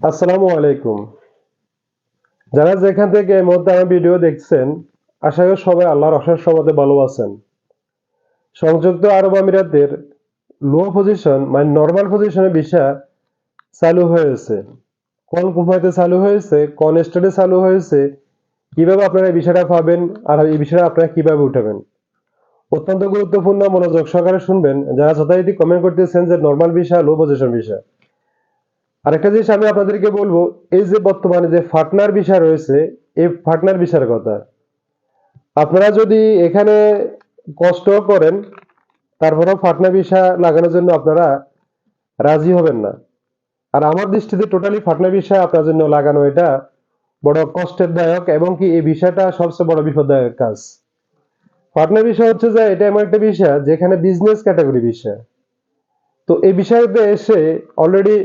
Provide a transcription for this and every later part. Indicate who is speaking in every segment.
Speaker 1: আসসালামু আলাইকুম। যারা যেখান থেকে এই মুহূর্তে আমার ভিডিও দেখছেন, আশা করি সবাই আল্লাহর অশেষ সমাতে ভালো আছেন। সংযুক্ত আরব আমিরাতের লো পজিশন মানে নর্মাল পজিশনে ভিসা চালু হয়েছে। কোন কোম্পানিতে চালু হয়েছে, কোন স্টেটে চালু হয়েছে, কীভাবে আপনারা এই বিষয়টা পাবেন, আর এই বিষয়টা আপনারা কীভাবে উঠাবেন? অত্যন্ত গুরুত্বপূর্ণ মনোযোগ সহকারে শুনবেন। যারা যথারীতি কমেন্ট করতেছেন যে normal visa low position visa আরেকটা জিনিস আমি আপনাদেরকে বলব, এই যে বর্তমানে যে ফাটনার বিষয় রয়েছে, এই ফাটনার বিষয়ের কথা। আপনারা যদি এখানে কষ্ট করেন, তারপরেও ফাটনা বিষা লাগানোর জন্য আপনারা রাজি হবেন না। আর আমার দৃষ্টিতে টোটালি ফাটনা বিষয় আপনার জন্য লাগানো এটা বড় কষ্টের দায়ক এবং কি এই বিষয়টা সবচেয়ে বড় বিপদদায়ক কাজ। ফাটনা বিষয় হচ্ছে যে এটা এমন একটা বিষয় যেখানে বিজনেস ক্যাটাগরি বিষয়। তো এই বিষয়তে এসে অলরেডি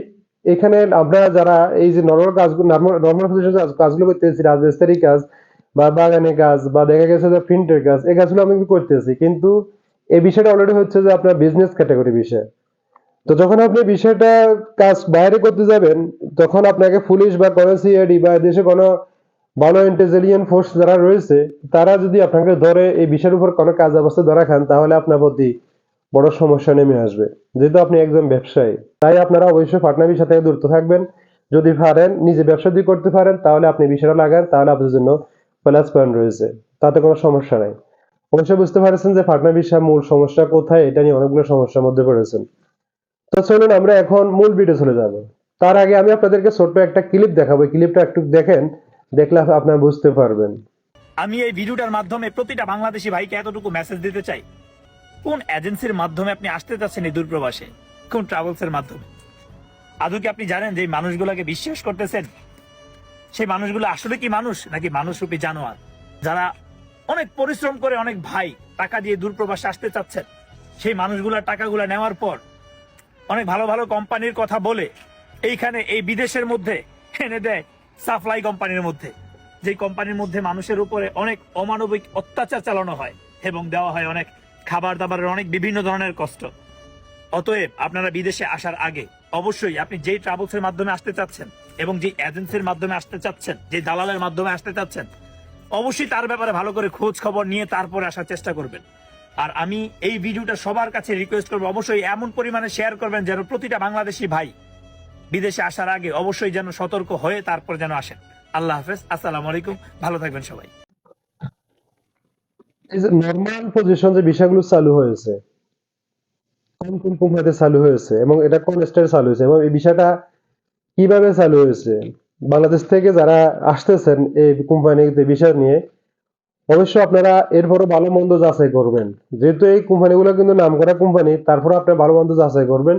Speaker 1: এখানে আমরা যারা এই যে নর্মাল কাজগুলো নর্মাল পজিশন কাজগুলো করতেছি, রাজমিস্ত্রি কাজ বা বাগানে কাজ বা দেখা গেছে যে প্রিন্টের কাজ, এই কাজগুলো আমি করতেছি। কিন্তু এই বিষয়টা অলরেডি হচ্ছে যে আপনার বিজনেস ক্যাটাগরি বিষয়। তো যখন আপনি বিষয়টা কাজ বাইরে করতে যাবেন, তখন আপনাকে পুলিশ বা কোনো সিআইডি বা দেশে কোনো ভালো ইন্টেলিজেন্ট ফোর্স যারা রয়েছে, তারা যদি আপনাকে ধরে এই বিষয়ের উপর কোনো কাজ অবস্থা ধরা খান, তাহলে আপনার প্রতি বড় সমস্যা নেমে আসবে। যেহেতু আপনি একজন ব্যবসায়ী, তাই আপনারা অবশ্যই পার্টনার বিষয় থেকে দূরত্ব থাকবেন। যদি পারেন, নিজে ব্যবসা যদি করতে পারেন, তাহলে আপনি বিষয়টা লাগান, তাহলে আপনার জন্য প্লাস পয়েন্ট রয়েছে। তাতে কোনো সমস্যা নাই। অবশ্যই বুঝতে পারছেন যে পার্টনার বিষয় মূল সমস্যা কোথায়, এটা নিয়ে অনেকগুলো সমস্যার মধ্যে পড়েছেন। তো চলুন আমরা এখন মূল ভিডিও চলে যাব। তার আগে আমি আপনাদেরকে ছোট্ট একটা ক্লিপ দেখাবো। ক্লিপটা একটু দেখেন, দেখলে আপনারা বুঝতে পারবেন।
Speaker 2: আমি এই ভিডিওটার মাধ্যমে প্রতিটা বাংলাদেশি ভাইকে এতটুকু মেসেজ দিতে চাই। কোন এজেন্সির মাধ্যমে আপনি আসতে চাচ্ছেন এই দূরপ্রবাসে? কোন ট্রাভেলস এর মাধ্যমে? আদৌ কি আপনি জানেন যে মানুষগুলোকে বিশ্বাস করতেছেন? সেই মানুষগুলো আসলে কি মানুষ নাকি মানুষ রূপী জানোয়ার? যারা অনেক পরিশ্রম করে অনেক ভাই টাকা দিয়ে দূরপ্রবাসে আসতে চাচ্ছেন, সেই মানুষগুলোর টাকাগুলো নেওয়ার পর অনেক ভালো ভালো কোম্পানির কথা বলে এইখানে এই বিদেশের মধ্যে এনে দেয় সাপ্লাই কোম্পানির মধ্যে। যে কোম্পানির মধ্যে মানুষের উপরে অনেক অমানবিক অত্যাচার চালানো হয় এবং দেওয়া হয় অনেক খাবার দাবারের অনেক বিভিন্ন ধরনের কষ্ট। অতএব আপনারা বিদেশে আসার আগে অবশ্যই আপনি যেই ট্রাভেলস এর মাধ্যমে আসতে চাচ্ছেন এবং যে এজেন্সির মাধ্যমে আসতে চাচ্ছেন যে দালালের মাধ্যমে আসতে চাচ্ছেন, অবশ্যই তার ব্যাপারে ভালো করে খোঁজ খবর নিয়ে তারপরে আসার চেষ্টা করবেন। আর আমি এই ভিডিওটা সবার কাছে রিকোয়েস্ট করব, অবশ্যই এমন পরিমাণে শেয়ার করবেন যেন প্রতিটা বাংলাদেশি ভাই বিদেশে আসার আগে অবশ্যই যেন সতর্ক হয়ে তারপর যেন আসেন। আল্লাহ হাফেজ, আসসালামু আলাইকুম, ভালো থাকবেন সবাই।
Speaker 1: নর্মাল পজিশন যে বিষয়গুলো চালু হয়েছে, কোন কোন কোম্পানিতে চালু হয়েছে এবং এটা কোন স্টেটে চালু হয়েছে এবং এই বিষয়টা কীভাবে চালু হয়েছে, বাংলাদেশ থেকে যারা আসতেছেন এই কোম্পানিতে বিষয় নিয়ে, অবশ্যই আপনারা এরপরও ভালো মন্দ যাচাই করবেন। যেহেতু এই কোম্পানিগুলো কিন্তু নামকরা কোম্পানি তারপরে আপনার ভালো মন্দ যাচাই করবেন।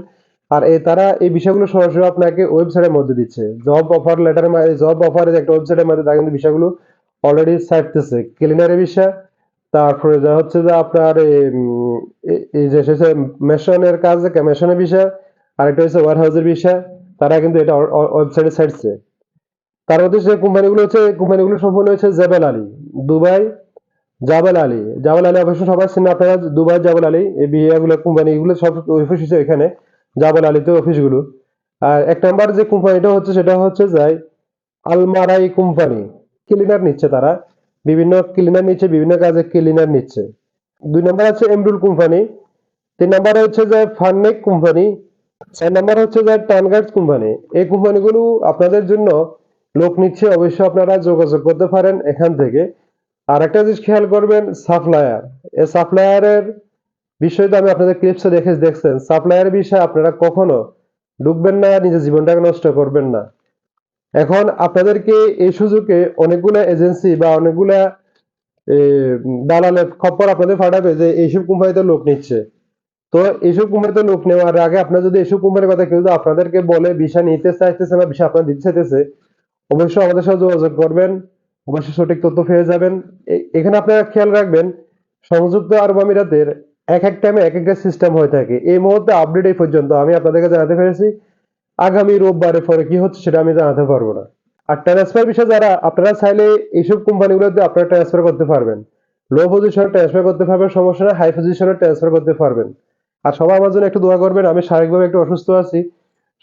Speaker 1: আর এই তারা এই বিষয়গুলো সরাসরি আপনাকে ওয়েবসাইটের মধ্যে দিচ্ছে। জব অফার লেটার জব অফারের একটা ওয়েবসাইটের মধ্যে তারা কিন্তু বিষয়গুলো অলরেডি ছাড়তেছে। ক্লিনারের বিষয় তারপরে যা হচ্ছে যে আপনার এই, যে শেষে মেশনের কাজ মেশনের বিষয় আরেকটা হচ্ছে ওয়ার হাউসের বিষয় তারা কিন্তু এটা ওয়েবসাইটে ছাড়ছে। তার মধ্যে যে কোম্পানিগুলো হচ্ছে কোম্পানিগুলো সম্পূর্ণ হচ্ছে Jebel Ali Dubai Jebel Ali. Jebel Ali অবশ্য সবাই চিনে আপনারা দুবাই জাবেল আলী এই বিয়েগুলো কোম্পানিগুলো সব অফিস হচ্ছে এখানে জাবেল আলীতে অফিসগুলো আর এক নাম্বার যে কোম্পানিটা হচ্ছে সেটা হচ্ছে যাই আলমারাই কোম্পানি ক্লিনার নিচ্ছে তারা। বিভিন্ন ক্লিনার নিচ্ছে, বিভিন্ন কাজে ক্লিনার নিচ্ছে। দুই নাম্বার আছে এমরুল কোম্পানি তিন নাম্বার হচ্ছে যে ফার্নেক কোম্পানি চার নাম্বার হচ্ছে যে টানগার্ড কোম্পানি এই কোম্পানিগুলো আপনাদের জন্য লোক নিচ্ছে, অবশ্যই আপনারা যোগাযোগ করতে পারেন এখান থেকে। আর একটা জিনিস খেয়াল করবেন সাপ্লায়ার এই সাপ্লায়ারের বিষয়টা আমি আপনাদের ক্লিপসে দেখে দেখছেন। সাপ্লায়ার বিষয়ে আপনারা কখনো ঢুকবেন না, নিজের জীবনটাকে নষ্ট করবেন না। এখন আপনাদেরকে এই সুযোগে অনেকগুলো এজেন্সি বা অনেকগুলা দালালের খবর আপনাদের পাঠাবে যে এইসব কোম্পানিতে লোক নিচ্ছে। তো এইসব কোম্পানিতে লোক নেওয়ার আগে আপনার যদি এইসব কোম্পানির কথা কেউ আপনাদেরকে বলে, ভিসা নিতে চাইতেছে বা ভিসা আপনার দিতে চাইতেছে, অবশ্যই আমাদের সাথে যোগাযোগ করবেন, অবশ্যই সঠিক তথ্য পেয়ে যাবেন। এখানে আপনারা খেয়াল রাখবেন, সংযুক্ত আরব আমিরাতের এক এক টাইমে এক একটা সিস্টেম হয়ে থাকে। এই মুহূর্তে আপডেট এই পর্যন্ত আমি আপনাদেরকে জানাতে পেরেছি। আগামী রোববারে পরে কি হচ্ছে সেটা আমি জানাতে পারব না। আর ট্রান্সফার বিষয়ে যারা, আপনারা চাইলে এইসব কোম্পানিগুলোতে আপনারা ট্রান্সফার করতে পারবেন। লো পজিশনে ট্রান্সফার করতে পারবেন, সমস্যা না হাই পজিশনে ট্রান্সফার করতে পারবেন। আর সবাই আমার জন্য একটু দোয়া করবেন, আমি শারীরিকভাবে একটু অসুস্থ আছি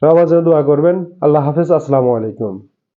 Speaker 1: সবার জন্য দোয়া করবেন। আল্লাহ হাফেজ, আসসালামু আলাইকুম।